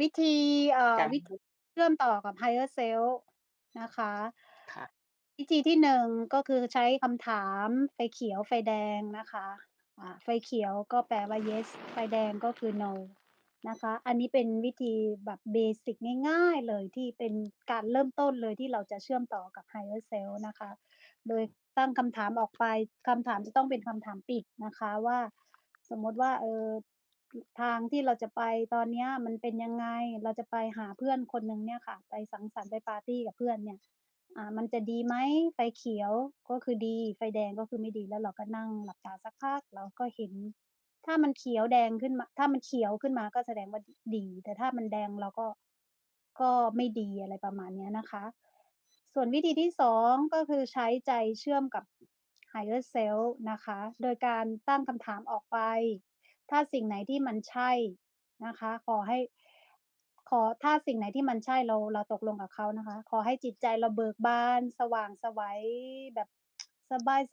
วิธีเอ่อการวิธีเชื่อมต่อกับ Higher Self นะคะ ค่ะ วิธีที่ 1 ก็คือใช้คำถามไฟเขียว ไฟแดงนะคะ อ่า ไฟเขียวก็แปลว่า Yes ไฟแดงก็คือ No นะคะ อันนี้เป็นวิธีแบบเบสิกง่าย ๆ เลยที่เป็นการเริ่มต้นเลยที่เราจะเชื่อมต่อกับ Higher Self นะคะ โดยตั้งคำถามออกไป คำถามจะต้องเป็นคำถามปิดนะคะว่า สมมุติว่า เอ่อ ทางที่เราจะไปตอนเนี้ยมันเป็นยังไง?เราจะไปหาเพื่อนคนหนึ่งเนี่ยค่ะ ไปสังสรรค์ไปปาร์ตี้กับเพื่อนเนี่ย อ่า มันจะดีไหม?ไฟเขียวก็คือดี ไฟแดงก็คือไม่ดีแล้วเราก็นั่งหลับตาสักพักเราก็เห็น ถ้ามันเขียวแดงขึ้นมา ถ้ามันเขียวขึ้นมาก็แสดงว่าดี แต่ถ้ามันแดงเราก็ก็ไม่ดีอะไรประมาณเนี้ยนะคะ ส่วนวิธีที่2ก็คือใช้ใจเชื่อมกับ Higher Self นะคะ โดยการตั้งคำถามออกไป ถ้าสิ่งไหนที่มันใช่นะคะ ขอให้ ขอถ้าสิ่งไหนที่มันใช่เราเราตกลงกับเขานะคะ ขอให้จิตใจเราเบิกบาน สว่างสวัยแบบ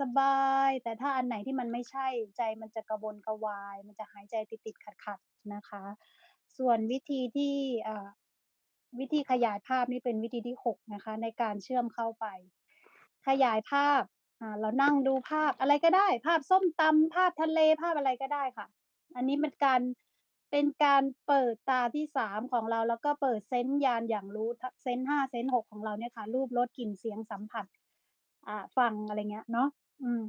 สบายๆแต่ถ้าอันไหนที่มันไม่ใช่ใจมันจะกระวนกระวาย มันจะหายใจติดๆขัดๆนะคะ ส่วนวิธีที่อ่าวิธีขยายภาพนี่เป็นวิธีที่ 6 นะคะ ในการเชื่อมเข้าไป ขยายภาพอ่าเรานั่งดูภาพอะไรก็ได้ ภาพส้มตำภาพทะเลภาพอะไรก็ได้ค่ะ อันนี้เป็นการเป็นการเปิดตาที่3ของเรา แล้วก็เปิดเซนส์ญาณอย่างรู้เซนส์5เซนส์6ของเราเนี่ยค่ะ รูปรสกลิ่นเสียงสัมผัส อ่าฟังอะไรเงี้ยเนาะอืม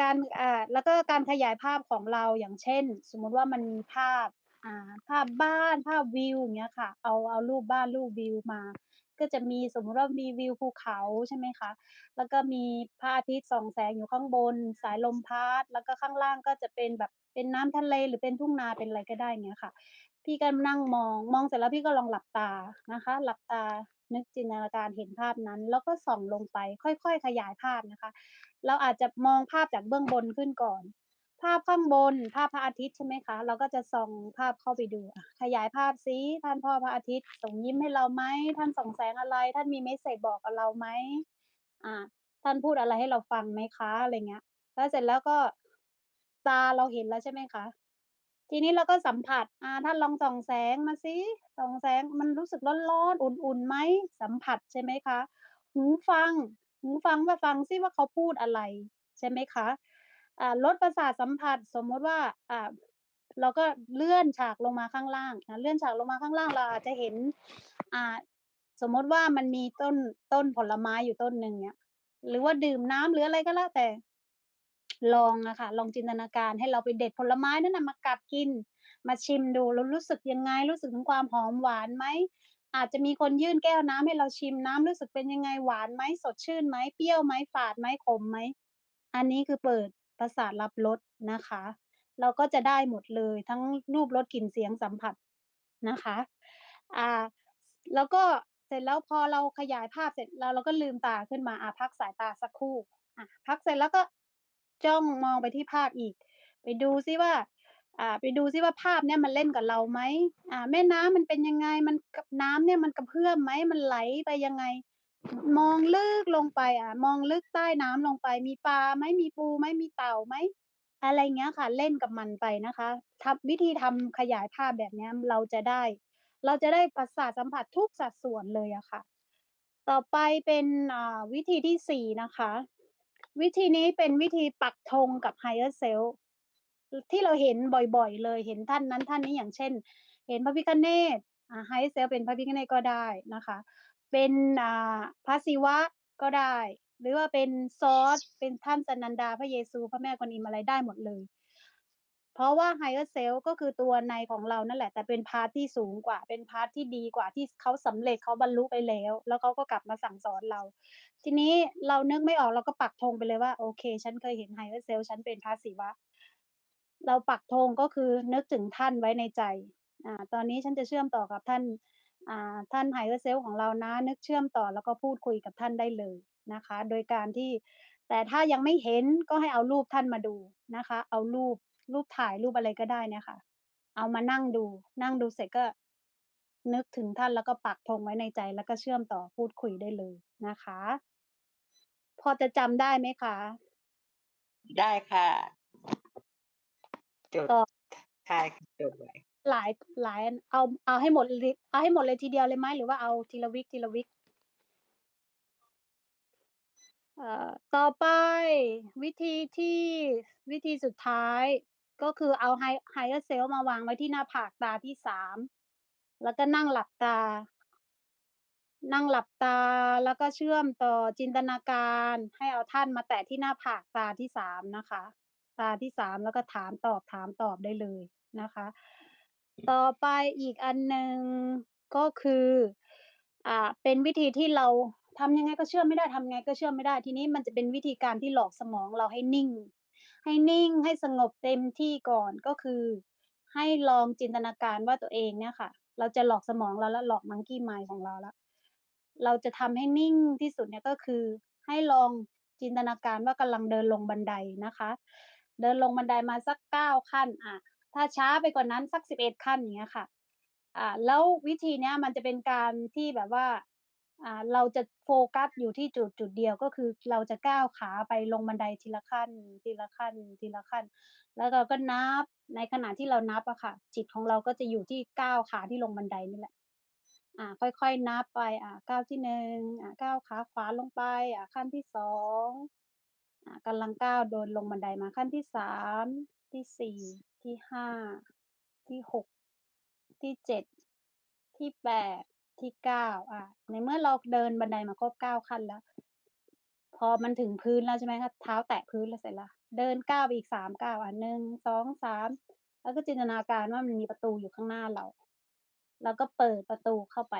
การอ่าแล้วก็การขยายภาพของเราอย่างเช่น สมมุติว่ามันมีภาพอ่าภาพบ้านภาพวิวอย่างเงี้ยค่ะ เอาเอารูปบ้านรูปวิวมา ก็จะมีสมมติว่ามีวิวภูเขาใช่ไหมคะ แล้วก็มีพระอาทิตย์ส่องแสงอยู่ข้างบน สายลมพัดแล้วก็ข้างล่างก็จะเป็นแบบ เป็นน้ำทะเลหรือเป็นทุ่งนาเป็นอะไรก็ได้เงี้ยค่ะ พี่ก็นั่งมองมองเสร็จแล้วพี่ก็ลองหลับตานะคะ หลับตานึกจินตนาการเห็นภาพนั้น แล้วก็ส่องลงไป ค่อยๆ ขยายภาพนะคะ เราอาจจะมองภาพจากเบื้องบนขึ้นก่อน ภาพข้างบน ภาพพระอาทิตย์ใช่ไหมคะ เราก็จะส่องภาพเข้าไปดู ขยายภาพซิท่านพ่อพระอาทิตย์ส่งยิ้มให้เราไหม?ท่านส่องแสงอะไร?ท่านมีเมสเซจบอกกับเราไหม?อ่าท่านพูดอะไรให้เราฟังไหมคะ?อะไรเงี้ย แล้วเสร็จแล้วก็ ตาเราเห็นแล้วใช่ไหมคะ ทีนี้เราก็สัมผัส อ่าท่านลองส่องแสงมาซิส่องแสงมันรู้สึกร้อนๆอุ่นๆไหม?สัมผัสใช่ไหมคะ หูฟัง หูฟังว่าฟังซิว่าเขาพูดอะไร ใช่ไหมคะอ่ารสประสาทสัมผัสสมมติว่าอ่าเราก็เลื่อนฉากลงมาข้างล่างอ่าเลื่อนฉากลงมาข้างล่างเราอาจจะเห็นอ่าสมมติว่ามันมีต้นต้นผลไม้อยู่ต้นหนึ่งเงี้ยหรือว่าดื่มน้ำหรืออะไรก็แล้วแต่ ลองอะค่ะลองจินตนาการให้เราไปเด็ดผลไม้นั้นน่ะมากัดกิน มาชิมดูแล้วรู้สึกยังไง?รู้สึกถึงความหอมหวานไหม?อาจจะมีคนยื่นแก้วน้ำให้เราชิมน้ำรู้สึกเป็นยังไง?หวานไหม?สดชื่นไหม?เปรี้ยวไหม?ฝาดไหม?ขมไหม?อันนี้คือเปิดประสาทรับรสนะคะ เราก็จะได้หมดเลยทั้งรูปรสกลิ่นเสียงสัมผัสนะคะอ่าแล้วก็เสร็จแล้วพอเราขยายภาพเสร็จแล้วเราก็ลืมตาขึ้นมาอ่าพักสายตาสักครู่อะพักเสร็จแล้วก็ จ้องมองไปที่ภาพอีก ไปดูซิว่า อ่า ไปดูซิว่าภาพเนี้ยมันเล่นกับเราไหม?อ่า แม่น้ำมันเป็นยังไง?มันกับน้ำเนี่ยมันกระเพื่อมไหม?มันไหลไปยังไง?มองลึกลงไป อ่ามองลึกใต้น้ำลงไป มีปลาไหม?มีปูไหม?มีเต่าไหม?อะไรเงี้ยค่ะ เล่นกับมันไปนะคะทำวิธีทำขยายภาพแบบเนี้ยเราจะได้ เราจะได้ประสาทสัมผัสทุกสัดส่วนเลยอะค่ะ ต่อไปเป็นอ่าวิธีที่4นะคะ วิธีนี้เป็นวิธีปักธงกับ Higher Self ที่เราเห็นบ่อยๆ เลยเห็นท่านนั้นท่านนี้อย่างเช่น เห็นพระพิฆเนศอ่า Higher Self เป็นพระพิฆเนศก็ได้นะคะ เป็นอ่าพระศิวะก็ได้ หรือว่าเป็นซอสเป็นท่านสนันดาพระเยซู พระแม่กวนอิมอะไรได้หมดเลย เพราะว่า Higher Self ก็คือตัวในของเรานั่นแหละ แต่เป็นพาร์ตที่สูงกว่า เป็นพาร์ตที่ดีกว่าที่เขาสำเร็จเขาบรรลุไปแล้ว แล้วเขาก็กลับมาสั่งสอนเรา ทีนี้เรานึกไม่ออกเราก็ปักธงไปเลยว่าโอเค ฉันเคยเห็น Higher Self ฉันเป็นพระศิวะ เราปักธงก็คือนึกถึงท่านไว้ในใจอ่าตอนนี้ฉันจะเชื่อมต่อกับท่านอ่าท่าน Higher Self ของเรานะ นึกเชื่อมต่อแล้วก็พูดคุยกับท่านได้เลยนะคะ โดยการที่แต่ถ้ายังไม่เห็นก็ให้เอารูปท่านมาดูนะคะ เอารูป รูปถ่ายรูปอะไรก็ได้เนี่ยค่ะ เอามานั่งดู นั่งดูเสร็จก็ นึกถึงท่านแล้วก็ปักธงไว้ในใจ แล้วก็เชื่อมต่อพูดคุยได้เลยนะคะ พอจะจำได้ไหมคะ?ได้ค่ะ จดต่อใช่จดไว้หลายหลายอันเอาเอาให้หมดลิสต์เอาให้หมดเลยทีเดียวเลยไหมหรือว่าเอาทีละวิกทีละวิก?เอ่อต่อไปวิธีที่วิธีสุดท้าย ก็คือเอา Hi Higher Self มาวางไว้ที่หน้าผากตาที่3แล้วก็นั่งหลับตา นั่งหลับตาแล้วก็เชื่อมต่อจินตนาการ ให้เอาท่านมาแตะที่หน้าผากตาที่3นะคะ ตาที่3แล้วก็ถามตอบถามตอบได้เลยนะคะ ต่อไปอีกอันหนึ่งก็คืออ่าเป็นวิธีที่เราทำยังไงก็เชื่อไม่ได้ทำยังไงก็เชื่อไม่ได้ทีนี้มันจะเป็นวิธีการที่หลอกสมองเราให้นิ่ง ให้นิ่งให้สงบเต็มที่ก่อนก็คือ ให้ลองจินตนาการว่าตัวเองเนี่ยค่ะ เราจะหลอกสมองเราแล้วหลอก Monkey Mind ของเราแล้วเราจะทำให้นิ่งที่สุดเนี่ยก็คือ ให้ลองจินตนาการว่ากำลังเดินลงบันไดนะคะ เดินลงบันไดมาสัก9ขั้นอ่าถ้าช้าไปกว่านั้นสัก11ขั้นอย่างเงี้ยค่ะอ่าแล้ววิธีเนี้ยมันจะเป็นการที่แบบว่า อ่าเราจะโฟกัสอยู่ที่จุดจุดเดียวก็คือเราจะก้าวขาไปลงบันไดทีละขั้น ทีละขั้น ทีละขั้น แล้วเราก็นับในขณะที่เรานับอะค่ะ จิตของเราก็จะอยู่ที่ก้าวขาที่ลงบันไดนี่แหละ อ่า ค่อยๆนับไป อ่าก้าวที่1อ่าก้าวขาขวาลงไป อ่าขั้นที่2อ่ากำลังก้าวเดินลงบันไดมาขั้นที่3ที่4ที่5ที่6ที่7ที่8 ที่9อ่าในเมื่อเราเดินบันไดมาครบ9ขั้นแล้ว พอมันถึงพื้นแล้วใช่ไหมคะเท้าแตะพื้นแล้วเสร็จล้วเดินก้าวไปอีก3ก้าวอ่า1 2 3แล้วก็จินตนาการว่ามันมีประตูอยู่ข้างหน้าเรา แล้วก็เปิดประตูเข้าไป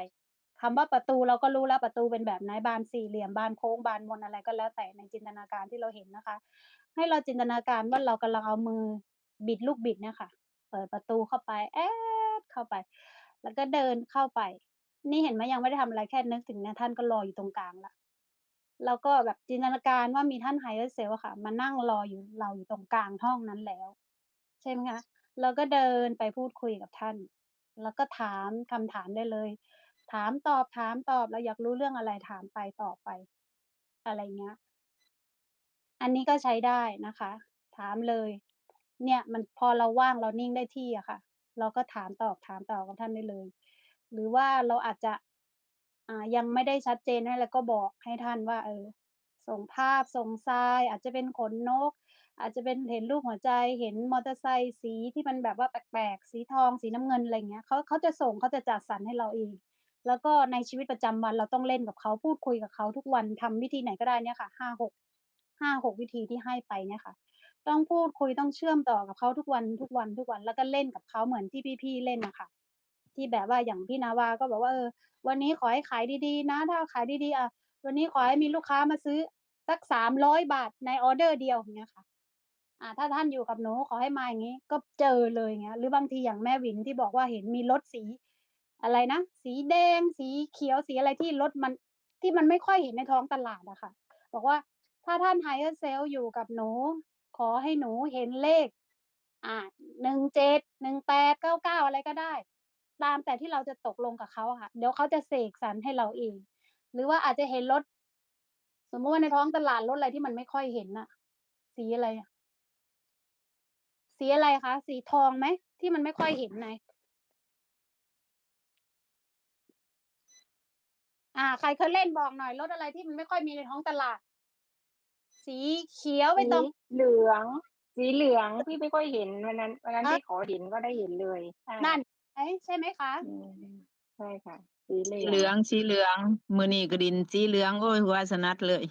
คำว่าประตูเราก็รู้แล้วประตูเป็นแบบไหนบานสี่เหลี่ยมบานโค้งบานมนอะไรก็แล้วแต่ในจินตนาการที่เราเห็นนะคะ ให้เราจินตนาการว่าเรากำลังเอามือบิดลูกบิดเนี่ยค่ะ เปิดประตูเข้าไป แอ๊ดเข้าไป แล้วก็เดินเข้าไป นี่เห็นไหมยังไม่ได้ทำอะไรแค่นึกถึงเนี่ยท่านก็รออยู่ตรงกลางแล้วแล้วก็แบบจินตนาการว่ามีท่าน Higher Self อะค่ะ มานั่งรออยู่เราอยู่ตรงกลางห้องนั้นแล้ว ใช่ไหมคะเราก็เดินไปพูดคุยกับท่าน แล้วก็ถามคำถามได้เลย ถามตอบถามตอบเราอยากรู้เรื่องอะไรถามไปตอบไป อะไรเงี้ย อันนี้ก็ใช้ได้นะคะ ถามเลย เนี่ยมันพอเราว่างเรานิ่งได้ที่อะค่ะ เราก็ถามตอบถามตอบกับท่านได้เลย หรือว่าเราอาจจะ อ่า ยังไม่ได้ชัดเจนเนี่ยเราก็บอกให้ท่านว่า เออ ส่งภาพ ส่งทราย อาจจะเป็นขนนก อาจจะเป็นเห็นรูปหัวใจ เห็นมอเตอร์ไซค์สีที่มันแบบว่าแปลกๆ สีทอง สีน้ำเงิน อะไรอย่างเงี้ย เขาเขาจะส่งเขาจะจัดสรรให้เราเอง แล้วก็ในชีวิตประจำวันเราต้องเล่นกับเขา พูดคุยกับเขาทุกวัน ทำวิธีไหนก็ได้เนี่ยค่ะ5-6 5-6วิธีที่ให้ไปเนี่ยค่ะ ต้องพูดคุย ต้องเชื่อมต่อกับเขาทุกวัน ทุกวัน ทุกวัน แล้วก็เล่นกับเขาเหมือนที่พี่ๆ เล่นนะคะ ที่แบบว่าอย่างพี่นาวาก็บอกว่าเออวันนี้ขอให้ขายดีๆ นะ ถ้าขายดีๆอะวันนี้ขอให้มีลูกค้ามาซื้อสัก300บาทในออเดอร์เดียวอย่างเงี้ยค่ะ อ่า ถ้าท่านอยู่กับหนูขอให้มาอย่างงี้ ก็เจอเลยเงี้ย หรือบางทีอย่างแม่วินที่บอกว่าเห็นมีรถสี อะไรนะสีแดง สีเขียวสีอะไรที่รถมันที่มันไม่ค่อยเห็นในท้องตลาดอะค่ะ บอกว่าถ้าท่าน Higher Self อยู่กับหนู ขอให้หนูเห็นเลข อ่า17 18 99อะไรก็ได้ ตามแต่ที่เราจะตกลงกับเขาอะค่ะ เดี๋ยวเขาจะเสกสรรให้เราเอง หรือว่าอาจจะเห็นรถสมมุติว่าในท้องตลาดรถอะไรที่มันไม่ค่อยเห็นน่ะ สีอะไรอะ?สีอะไรคะสีทองไหม?ที่มันไม่ค่อยเห็นไงอ่า ใครเคยเล่นบอกหน่อยรถอะไรที่มันไม่ค่อยมีในท้องตลาด?สีเขียวสไม่ีต้องเหลือง สีเหลืองที่ไม่ค่อยเห็นวันนั้นวันนั้นอทาี่ขอเห็นก็ได้เห็นเลยใช่นั่นเห็นไหม ใช่ไหมคะ?อืมใช่ค่ะ สีเหลสีือเหลงืองสีเหลือง มื้อนี้ก็ดินสีเหลืองโอ๊ยหัวสนัดเลย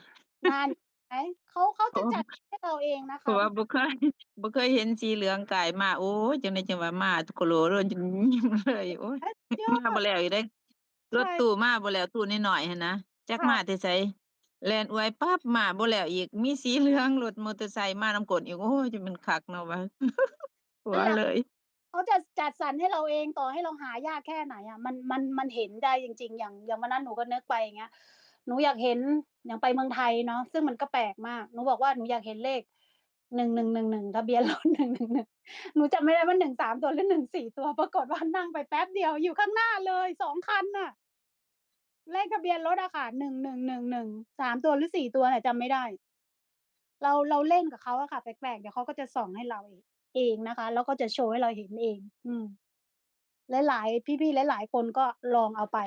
นั่นเห็นไหมเขาเขาโอจะ้จัดให้เราเองนะเพคราะะว่าบ่เคยบ่เคยเห็นสีเหลืองกายมาโอ๊ยจังได๋จังว่ามาโคโลโลจนยิ้มเลยโอ๊ยเอ๊ะสุดยอมาบ่ดแล้วอีกเด้ใรชถ่ตู้มาบ่แล้วตู้น้อยๆหั้นนะจักค่มาะแต่ไสแล่นอวยปั๊บมาบ่แล้วอีก มีสีเหลืองรถมอเตอร์ไซค์มานำกลอีกโอ๊ยจะเป็นคักเนาะว่า หันัว่นแหละเลย เขาจะจัดสรรให้เราเองต่อให้เราหายากแค่ไหนอะมันมันมันเห็นได้จริง ๆ อย่างอย่างวันนั้นหนูก็นึกไปอย่างเงี้ยหนูอยากเห็นอย่างไปเมืองไทยเนาะซึ่งมันก็แปลกมากหนูบอกว่าหนูอยากเห็นเลข1111ทะเบียนรถ111หนึ่งหนึ่งหนูจำไม่ได้ว่า1 3ตัวหรือ1 4ตัวปรากฏว่านั่งไปแป๊บเดียวอยู่ข้างหน้าเลย2คันน่ะ เลขทะเบียนรถอะค่ะ1111 3ตัวหรือ4ตัวเนี่ยจำไม่ได้ เราเราเล่นกับเขาอะค่ะแปลกๆเดี๋ยวเขาก็จะส่องให้เราเอง เองนะคะ แล้วก็จะโชว์ให้เราเห็นเอง อืม หลายๆ พี่ๆ หลายๆ คนก็ลองเอาไป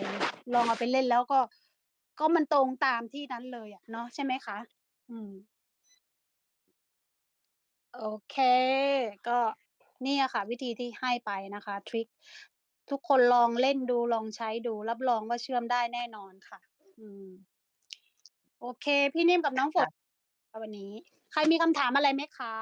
ลองเอาไปเล่นแล้วก็ ก็มันตรงตามที่นั้นเลยอะเนาะใช่ไหมคะ?อืม โอเค ก็นี่อะค่ะ วิธีที่ให้ไปนะคะ ทริกทุกคนลองเล่นดูลองใช้ดู รับรองว่าเชื่อมได้แน่นอนค่ะ อืม โอเค พี่นิ่มกับน้องฝค่ะ นวันนี้ ใครมีคำถามอะไรไหมคะ?